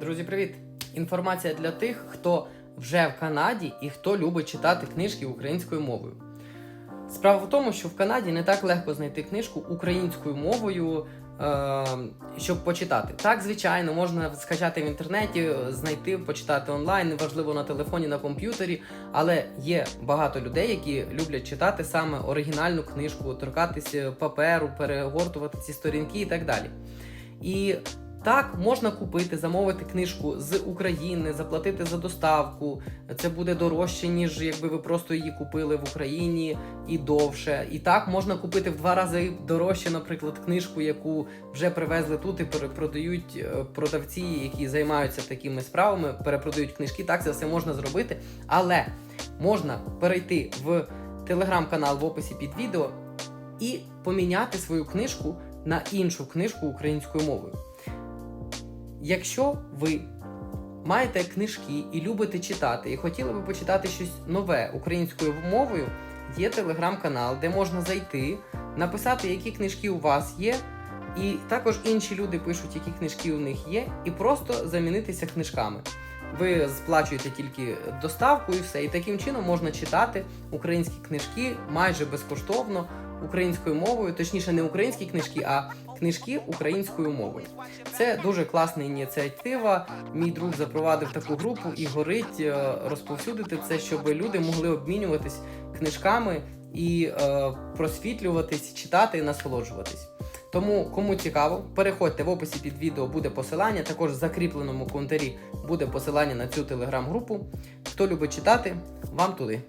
Друзі, привіт! Інформація для тих, хто вже в Канаді і хто любить читати книжки українською мовою. Справа в тому, що в Канаді не так легко знайти книжку українською мовою, е, щоб почитати. Так, звичайно, можна скачати в інтернеті, знайти, почитати онлайн, неважливо на телефоні, на комп'ютері. Але є багато людей, які люблять читати саме оригінальну книжку, торкатися паперу, перегортувати ці сторінки і так далі. І так, можна купити, замовити книжку з України, заплатити за доставку. Це буде дорожче, ніж якби ви просто її купили в Україні і довше. І так можна купити в два рази дорожче, наприклад, книжку, яку вже привезли тут і перепродають е, продавці, які займаються такими справами, перепродають книжки. Так, це все можна зробити. Але можна перейти в телеграм-канал в описі під відео і поміняти свою книжку на іншу книжку українською мовою. Якщо ви маєте книжки і любите читати, і хотіли би почитати щось нове українською мовою, є телеграм-канал, де можна зайти, написати, які книжки у вас є, і також інші люди пишуть, які книжки у них є, і просто замінитися книжками. Ви сплачуєте тільки доставку і все. І таким чином можна читати українські книжки майже безкоштовно українською мовою, точніше, не українські книжки, а книжки українською мовою. Це дуже класна ініціатива. Мій друг запровадив таку групу і горить е, розповсюдити це, щоб люди могли обмінюватись книжками і е, просвітлюватись, читати і насолоджуватись. Тому, кому цікаво, переходьте в описі під відео буде посилання. Також в закріпленому коментарі буде посилання на цю телеграм-групу. Хто любить читати, вам туди.